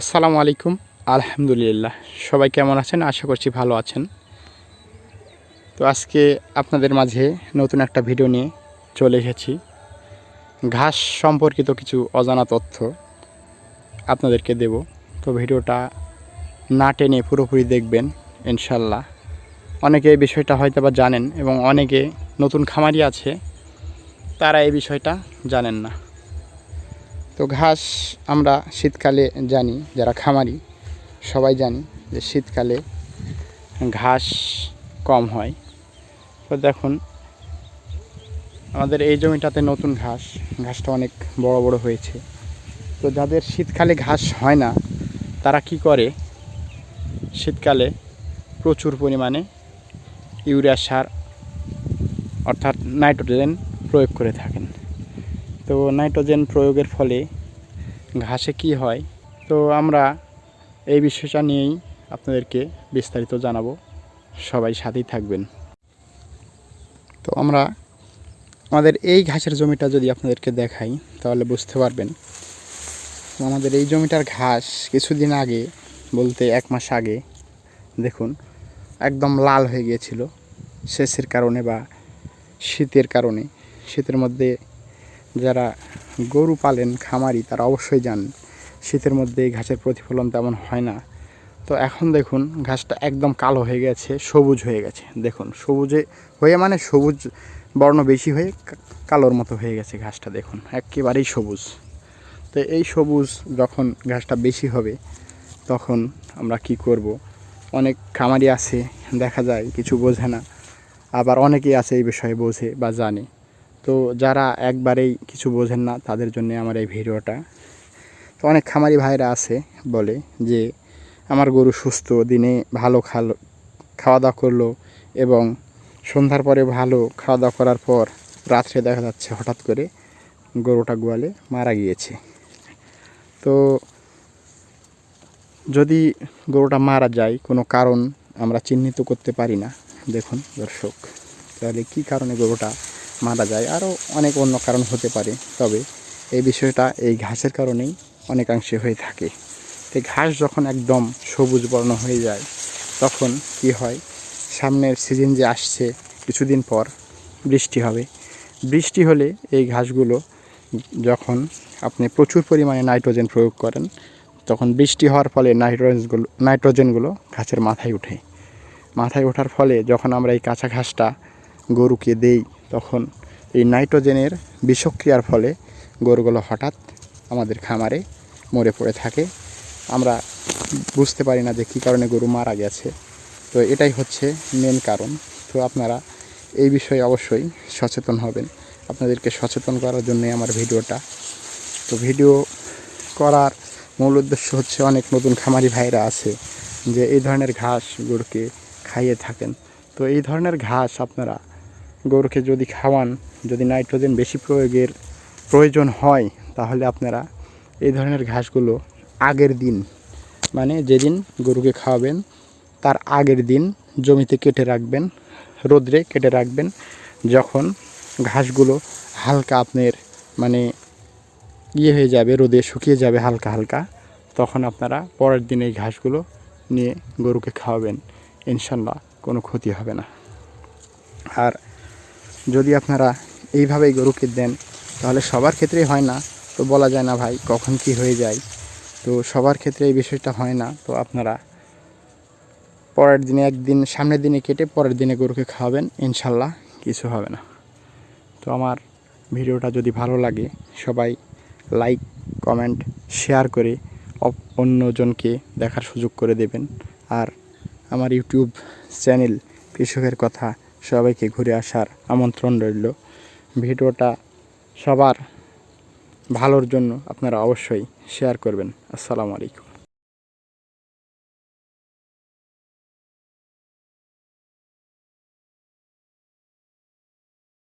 আসসালামু আলাইকুম। আলহামদুলিল্লাহ, সবাই কেমন আছেন? আশা করছি ভালো আছেন। তো আজকে আপনাদের মাঝে নতুন একটা ভিডিও নিয়ে চলে এসেছি। ঘাস সম্পর্কিত কিছু অজানা তথ্য আপনাদেরকে দেব। তো ভিডিওটা না টেনে পুরোপুরি দেখবেন, ইনশাল্লাহ। অনেকে এই বিষয়টা হয়তো বা জানেন এবং অনেকে নতুন খামারি আছে, তারা এই বিষয়টা জানেন না। তো ঘাস আমরা শীতকালে জানি, যারা খামারি সবাই জানি যে শীতকালে ঘাস কম হয়। তো দেখুন, আমাদের এই জমিটাতে নতুন ঘাস, ঘাসটা অনেক বড় বড় হয়েছে। তো যাদের শীতকালে ঘাস হয় না, তারা কি করে? শীতকালে প্রচুর পরিমাণে ইউরিয়া সার, অর্থাৎ নাইট্রোজেন প্রয়োগ করে থাকেন। তো নাইট্রোজেন প্রয়োগের ফলে ঘাসে কি হয়? তো আমরা এই বিষয়টা নিয়েই আপনাদেরকে বিস্তারিত জানাব। সবাই সাথেই থাকবেন। তো আমরা আমাদের এই ঘাসের জমিটা যদি আপনাদেরকে দেখাই, তাহলে বুঝতে পারবেন আমাদের এই জমিটার ঘাস কিছুদিন আগে, বলতে এক মাস আগে, দেখুন, একদম লাল হয়ে গিয়েছিল। সেচের কারণে বা শীতের কারণে, শীতের মধ্যে যারা গরু পালেন, খামারি, তারা অবশ্যই জানেন শীতের মধ্যে এই ঘাসের প্রতিফলন তেমন হয় না। তো এখন দেখুন, ঘাসটা একদম কালো হয়ে গেছে, সবুজ হয়ে গেছে। দেখুন, সবুজে হয়ে মানে সবুজ বর্ণ বেশি হয়ে কালোর মতো হয়ে গেছে ঘাসটা, দেখুন। একেবারেই সবুজ। তো এই সবুজ যখন ঘাসটা বেশি হবে, তখন আমরা কি করব? অনেক খামারি আছে, দেখা যায়, কিছু বোঝে না। আবার অনেকেই আছে এই বিষয়ে বোঝে বা জানে। তো যারা একবারেই কিছু বোঝেন না তাদের জন্য আমার এই ভিডিওটা। তো অনেক খামারি ভাইরা আছে বলে যে, আমার গরু সুস্থ, দিনে ভালো খালো খাওয়া দাওয়া করল এবং সন্ধ্যার পরে ভালো খাওয়া দাওয়া করার পর রাত্রে দেখা যাচ্ছে হঠাৎ করে গরুটা গোয়ালে মারা গিয়েছে। তো যদি গরুটা মারা যায়, কোনো কারণ আমরা চিহ্নিত করতে পারি না। দেখুন দর্শক, তাহলে কি কারণে গরুটা মারা যায়। আরও অনেক অন্য কারণ হতে পারে, তবে এই বিষয়টা এই ঘাসের কারণেই অনেকাংশে হয়ে থাকে। তো ঘাস যখন একদম সবুজ বর্ণ হয়ে যায়, তখন কি হয়? সামনের সিজন যে আসছে, কিছুদিন পর বৃষ্টি হবে। বৃষ্টি হলে এই ঘাসগুলো যখন আপনি প্রচুর পরিমাণে নাইট্রোজেন প্রয়োগ করেন, তখন বৃষ্টি হওয়ার ফলে নাইট্রোজেনগুলো নাইট্রোজেনগুলো ঘাসের মাথায় ওঠে মাথায় ওঠার ফলে যখন আমরা এই কাঁচা ঘাসটা গরুকে দেই তখন এই নাইট্রোজেনের বিষক্রিয়ার ফলে গরুগুলো হঠাৎ আমাদের খামারে মরে পড়ে থাকে। আমরা বুঝতে পারি না যে কী কারণে গরু মারা গেছে। তো এটাই হচ্ছে মেন কারণ। তো আপনারা এই বিষয়ে অবশ্যই সচেতন হবেন। আপনাদেরকে সচেতন করার জন্যই আমার ভিডিওটা। তো ভিডিও করার মূল উদ্দেশ্য হচ্ছে অনেক নতুন খামারি ভাইরা আছে যে এই ধরনের ঘাস গরুকে খাইয়ে থাকেন। তো এই ধরনের ঘাস আপনারা গরুকে যদি খাওয়ান, যদি নাইট্রোজেন বেশি প্রয়োগের প্রয়োজন হয়, তাহলে আপনারা এই ধরনের ঘাসগুলো আগের দিন মানে যেদিন গরুকে খাওয়াবেন, তার আগের দিন জমিতে কেটে রাখবেন, রোদ্রে কেটে রাখবেন, যখন ঘাসগুলো হালকা আপনার মানে ইয়ে হয়ে যাবে, রোদে শুকিয়ে যাবে হালকা হালকা, তখন আপনারা পরের দিন এই ঘাসগুলো নিয়ে গরুকে খাওয়াবেন। ইনশাল্লাহ কোনো ক্ষতি হবে না। আর যদি আপনারা এইভাবেই গরুকে দেন, তাহলে সবার ক্ষেত্রেই হয় না। তো বলা যায় না ভাই, কখন কি হয়ে যায়। তো সবার ক্ষেত্রে এই বিষয়টা হয় না। তো আপনারা পরের দিনে একদিন, সামনের দিনে কেটে পরের দিনে গরুকে খাওয়াবেন, ইনশাল্লাহ কিছু হবে না। তো আমার ভিডিওটা যদি ভালো লাগে, সবাই লাইক, কমেন্ট, শেয়ার করে অন্যজনকে দেখার সুযোগ করে দেবেন। আর আমার ইউটিউব চ্যানেল কৃষকের কথা সবাইকে ঘুরে আসার আমন্ত্রণ রইল। ভিডিওটা সবার ভালোর জন্য আপনারা অবশ্যই শেয়ার করবেন। আসসালামু আলাইকুম।